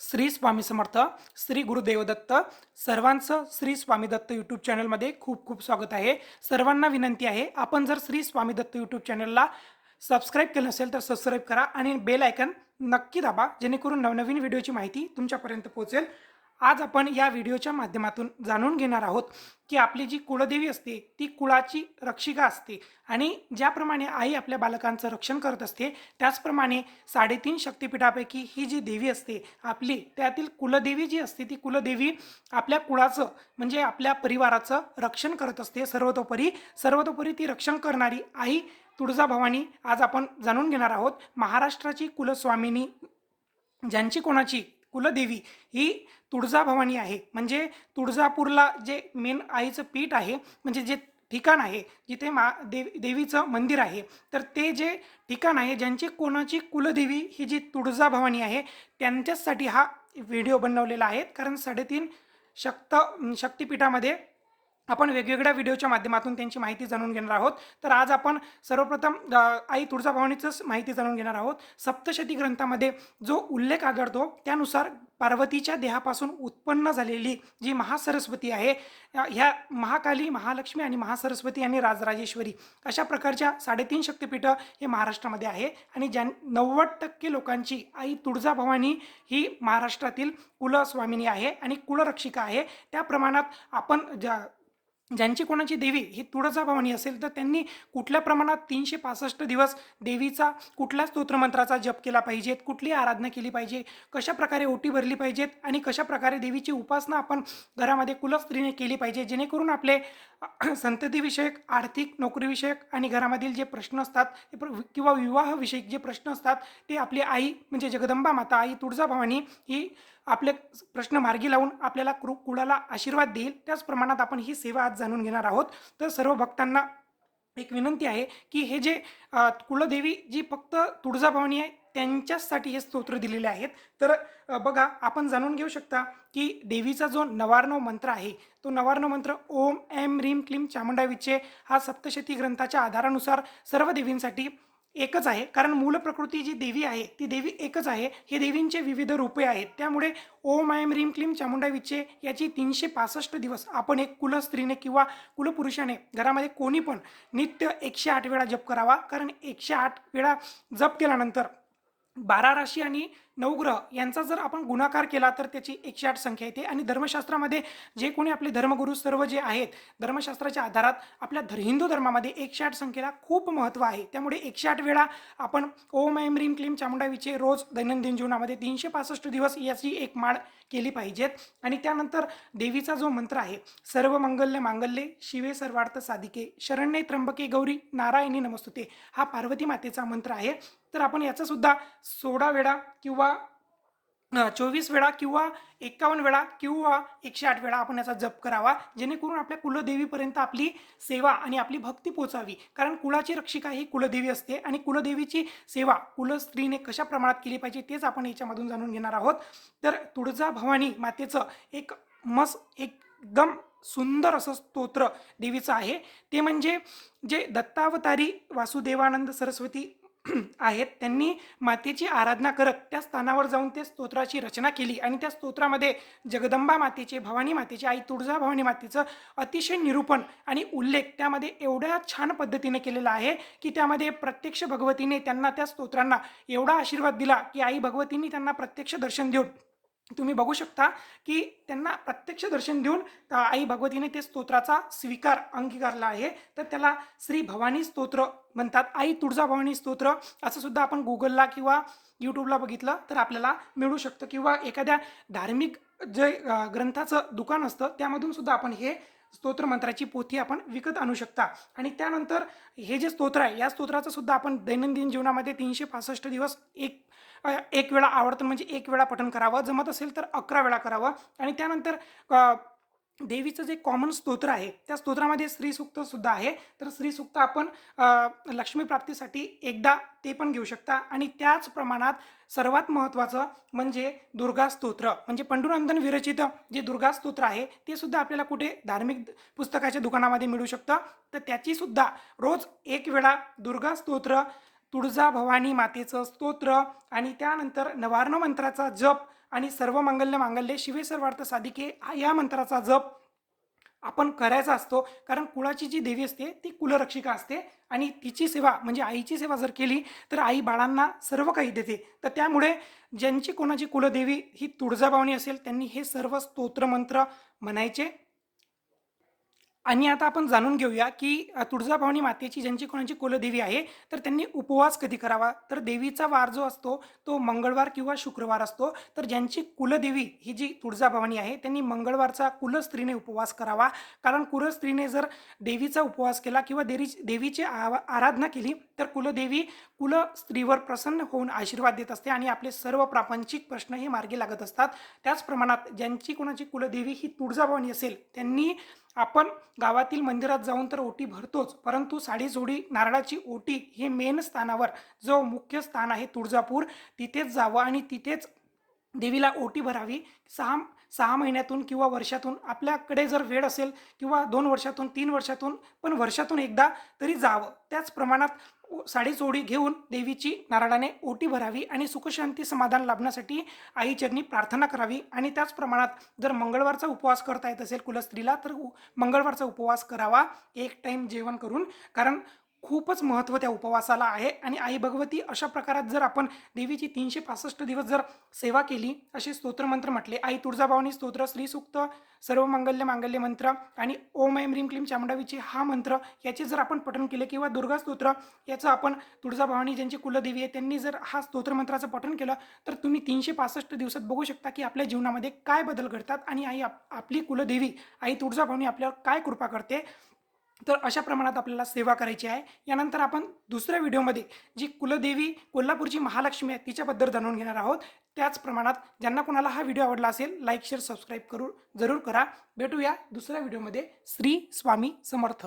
श्री स्वामी समर्थ श्री गुरुदेव दत्त सर्वांचं श्री स्वामी दत्त यूट्यूब चॅनलमध्ये खूप खूप स्वागत आहे. सर्वांना विनंती आहे आपण जर श्री स्वामी दत्त यूट्यूब चॅनलला सबस्क्राईब केलं नसेल तर सबस्क्राईब करा आणि बेल आयकन नक्की दाबा जेणेकरून नवनवीन व्हिडिओची माहिती तुमच्यापर्यंत पोहोचेल. आज आपण या व्हिडिओच्या माध्यमातून जाणून घेणार आहोत की आपली जी कुळदेवी असते ती कुळाची रक्षिका असते आणि ज्याप्रमाणे आई आपल्या बालकांचं रक्षण करत असते त्याचप्रमाणे साडेतीन शक्तिपीठापैकी ही जी देवी असते आपली त्यातील कुलदेवी जी असते ती कुलदेवी आपल्या कुळाचं म्हणजे आपल्या परिवाराचं रक्षण करत असते. सर्वतोपरी सर्वतोपरी ती रक्षण करणारी आई तुळजाभवानी आज आपण जाणून घेणार आहोत. महाराष्ट्राची कुलस्वामिनी ज्यांची कोणाची कुलदेवी ही तुळजाभवानी आहे. म्हणजे तुळजापूरला जे मेन आईचं पीठ आहे म्हणजे जे ठिकाण आहे जिथे मा देव देवीचं मंदिर आहे तर ते जे ठिकाण आहे ज्यांची कोणाची कुलदेवी ही जी तुळजाभवानी आहे त्यांच्याचसाठी हा व्हिडिओ बनवलेला आहे. कारण साडेतीन शक्त शक्तिपीठामध्ये आपण वेगवेगळ्या व्हिडिओच्या माध्यमातून त्यांची माहिती जाणून घेणार आहोत. तर आज आपण सर्वप्रथम आई तुळजाभवानीचंच माहिती जाणून घेणार आहोत. सप्तशती ग्रंथामध्ये जो उल्लेख आढळतो त्यानुसार पार्वतीच्या देहापासून उत्पन्न झालेली जी महासरस्वती आहे ह्या महाकाली महालक्ष्मी आणि महासरस्वती आणि राजराजेश्वरी अशा प्रकारच्या साडेतीन शक्तिपीठं हे महाराष्ट्रामध्ये आहे. आणि ज्या नव्वद टक्के लोकांची आई तुळजाभवानी ही महाराष्ट्रातील कुलस्वामिनी आहे आणि कुलरक्षिका आहे. त्या प्रमाणात आपण ज्या ज्यांची कोणाची देवी ही तुळजाभवानी असेल तर त्यांनी कुठल्या प्रमाणात तीनशे पासष्ट दिवस देवीचा कुठल्या स्तोत्रमंत्राचा जप केला पाहिजेत कुठली आराधना केली पाहिजे कशा प्रकारे ओटी भरली पाहिजेत आणि कशा प्रकारे देवीची उपासना आपण घरामध्ये कुलस्त्रीने केली पाहिजे जेणेकरून आपले संततीविषयक आर्थिक नोकरीविषयक आणि घरामधील जे प्रश्न असतात ते प्र- किंवा विवाहविषयक जे प्रश्न असतात ते आपली आई म्हणजे जगदंबा माता आई तुळजाभवानी ही आपले प्रश्न मार्गी लावून आपल्याला कृ कुळाला आशीर्वाद देईल. त्याच प्रमाणात आपण ही सेवा आज जाणून घेणार आहोत. तर सर्व भक्तांना एक विनंती आहे की हे जे कुळदेवी जी फक्त तुळजाभवानी आहे त्यांच्याचसाठी हे स्तोत्र दिलेले आहेत. तर बघा आपण जाणून घेऊ शकता की देवीचा जो नवार्णव मंत्र आहे तो नवार्णव मंत्र ओम एम रीम क्लीम चामुंडा विचे हा सप्तशती ग्रंथाच्या आधारानुसार सर्व देवींसाठी एकच आहे. कारण मूल प्रकृती जी देवी आहे ती देवी एकच आहे. हे देवींचे विविध रूपे आहेत. त्यामुळे ओम आयम रीम क्लीम चामुंडा विचे याची तीनशे पासष्ट दिवस आपण एक कुलस्त्रीने किंवा कुलपुरुषाने घरामध्ये कोणी पण नित्य एकशे आठ वेळा जप करावा. कारण एकशे आठ वेळा जप केल्यानंतर बारा राशी आणि नवग्रह यांचा जर आपण गुणाकार केला तर त्याची एकशे आठ संख्या येते. आणि धर्मशास्त्रामध्ये जे कोणी आपले धर्मगुरू सर्व जे आहेत धर्मशास्त्राच्या आधारात आपल्या धर हिंदू धर्मामध्ये एकशे आठ संख्येला खूप महत्त्व आहे. त्यामुळे एकशे आठ वेळा आपण ओम ऐम रीम क्लीम चामुंडावीचे रोज दैनंदिन जीवनामध्ये तीनशे पासष्ट दिवस याची एक माळ केली पाहिजेत. आणि त्यानंतर देवीचा जो मंत्र आहे सर्व मंगल्य मांगल्ये शिवे सर्वार्थ साधिके शरण्ये त्र्यंबके गौरी नारायणी नमस्तुते हा पार्वती मातेचा मंत्र आहे. तर आपण याचा सुद्धा सोळा वेळा किंवा चोवीस वेळा किंवा एकावन्न वेळा किंवा एकशे आठ वेळा आपण याचा जप करावा जेणेकरून आपल्या कुलदेवीपर्यंत आपली सेवा आणि आपली भक्ती पोचावी. कारण कुळाची रक्षिका ही कुलदेवी असते आणि कुलदेवीची सेवा कुलस्त्रीने कशा प्रमाणात केली पाहिजे तेच आपण याच्यामधून जाणून घेणार आहोत. तर तुळजा भवानी मातेचं एक मस एकदम सुंदर असं स्तोत्र देवीचं आहे. ते म्हणजे जे दत्तावतारी वासुदेवानंद सरस्वती आहेत. त्यांनी मातेची आराधना करत त्या स्थानावर जाऊन त्या स्तोत्राची रचना केली आणि त्या स्तोत्रामध्ये जगदंबा मातेचे भवानी मातेचे आई तुळजा भवानी मातेचं अतिशय निरूपण आणि उल्लेख त्यामध्ये एवढ्या छान पद्धतीने केलेला आहे की त्यामध्ये प्रत्यक्ष भगवतीने त्यांना त्या स्तोत्रांना एवढा आशीर्वाद दिला की आई भगवतींनी त्यांना प्रत्यक्ष दर्शन देऊन तुम्ही बघू शकता की त्यांना प्रत्यक्ष दर्शन देऊन आई भगवतीने ते स्तोत्राचा स्वीकार अंगीकारला आहे. तर त्याला श्री भवानी स्तोत्र म्हणतात. आई तुळजाभवानी स्तोत्र असं सुद्धा आपण गुगलला किंवा यूट्यूबला बघितलं तर आपल्याला मिळू शकतं. किंवा एखाद्या धार्मिक जे ग्रंथाचं दुकान असतं त्यामधून सुद्धा आपण हे स्तोत्र मंत्राची पोथी आपण विकत आणू शकता. आणि त्यानंतर हे जे स्तोत्र आहे या स्तोत्राचं सुद्धा आपण दैनंदिन जीवनामध्ये तीनशे पासष्ट दिवस एक एक वेळा आवर्तन म्हणजे एक वेळा पठण करावं. जमत असेल तर अकरा वेळा करावं. आणि त्यानंतर देवीचं जे कॉमन स्तोत्र आहे त्या स्तोत्रामध्ये स्त्रीसूक्त सुद्धा आहे. तर स्त्रीसूक्त आपण लक्ष्मी प्राप्तीसाठी एकदा ते पण घेऊ शकता. आणि त्याच प्रमाणात सर्वात महत्त्वाचं म्हणजे दुर्गा स्तोत्र. म्हणजे पंडुनंदन विरचित जे दुर्गा स्तोत्र आहे ते सुद्धा आपल्याला कुठे धार्मिक पुस्तकाच्या दुकानामध्ये मिळू शकतं. तर त्याची सुद्धा रोज एक वेळा दुर्गा स्तोत्र तुळजा भवानी मातेचं स्तोत्र आणि त्यानंतर नवार्ण मंत्राचा जप आणि सर्व मंगल्य मांगल्य शिवे सर्वार्थ साधिके या मंत्राचा जप आपण करायचा असतो. कारण कुळाची जी देवी असते ती कुलरक्षिका असते आणि तिची सेवा म्हणजे आईची सेवा जर केली तर आई बाळांना सर्व काही देते. तर त्यामुळे ज्यांची कोणाची कुलदेवी ही तुळजाभावनी असेल त्यांनी हे सर्व स्तोत्रमंत्र म्हणायचे. आणि आता आपण जाणून घेऊया की तुळजाभवानी मातेची ज्यांची कोणाची कुलदेवी आहे तर त्यांनी उपवास कधी करावा? तर देवीचा वार जो असतो तो मंगळवार किंवा शुक्रवार असतो. तर ज्यांची कुलदेवी ही जी तुळजाभवानी आहे त्यांनी मंगळवारचा कुलस्त्रीने उपवास करावा. कारण कुलस्त्रीने जर देवीचा उपवास केला किंवा देवी देवीची आवा आराधना केली तर कुलदेवी कुलस्त्रीवर प्रसन्न होऊन आशीर्वाद देत असते आणि आपले सर्व प्रापंचिक प्रश्न हे मार्गी लागत असतात. त्याच प्रमाणात ज्यांची कोणाची कुलदेवी ही तुळजाभवानी असेल त्यांनी आपण गावातील मंदिरात जाऊन तर ओटी भरतोच परंतु साडी जोडी नारळाची ओटी हे मेन स्थानावर जो मुख्य स्थान आहे तुळजापूर तिथेच जावं आणि तिथेच देवीला ओटी भरावी. सहा सहा महिन्यातून किंवा वर्षातून आपल्याकडे जर वेळ असेल किंवा दोन वर्षातून तीन वर्षातून पण वर्षातून एकदा तरी जावं. त्याच प्रमाणात साडीचोडी घेऊन देवीची नारळाने ओटी भरावी आणि सुखशांती समाधान लाभण्यासाठी आईचरणी प्रार्थना करावी. आणि त्याच प्रमाणात जर मंगळवारचा उपवास करता येत असेल कुलस्त्रीला तर मंगळवारचा उपवास करावा. एक टाईम जेवण करून कारण खूपच महत्त्व त्या उपवासाला आहे. आणि आई भगवती अशा प्रकारात जर आपण देवीची तीनशे पासष्ट दिवस जर सेवा केली असे स्तोत्रमंत्र म्हटले. आई तुळजाभवानी स्तोत्र श्रीसूक्त सर्व मंगल्य मांगल्य मंत्र आणि ओम ऐम रीम क्लीम चामुंडावीची हा मंत्र याचे जर आपण पठन केले किंवा दुर्गा स्तोत्र याचं आपण तुळजाभवानी ज्यांची कुलदेवी आहे त्यांनी जर हा स्तोत्रमंत्राचं पठन केलं तर तुम्ही तीनशे पासष्ट दिवसात बघू शकता की आपल्या जीवनामध्ये काय बदल घडतात आणि आई आप आपली कुलदेवी आई तुळजाभवानी आपल्यावर काय कृपा करते. तर अशा प्रमाणात आपल्याला सेवा करायची आहे. यानंतर आपण दुसऱ्या व्हिडिओमध्ये जी कुलदेवी कोल्हापूरची महालक्ष्मी आहे तिच्याबद्दल जाणून घेणार आहोत. त्याच प्रमाणात ज्यांना कोणाला हा व्हिडिओ आवडला असेल लाईक शेअर सबस्क्राईब करू जरूर करा. भेटूया दुसऱ्या व्हिडिओमध्ये. श्री स्वामी समर्थ.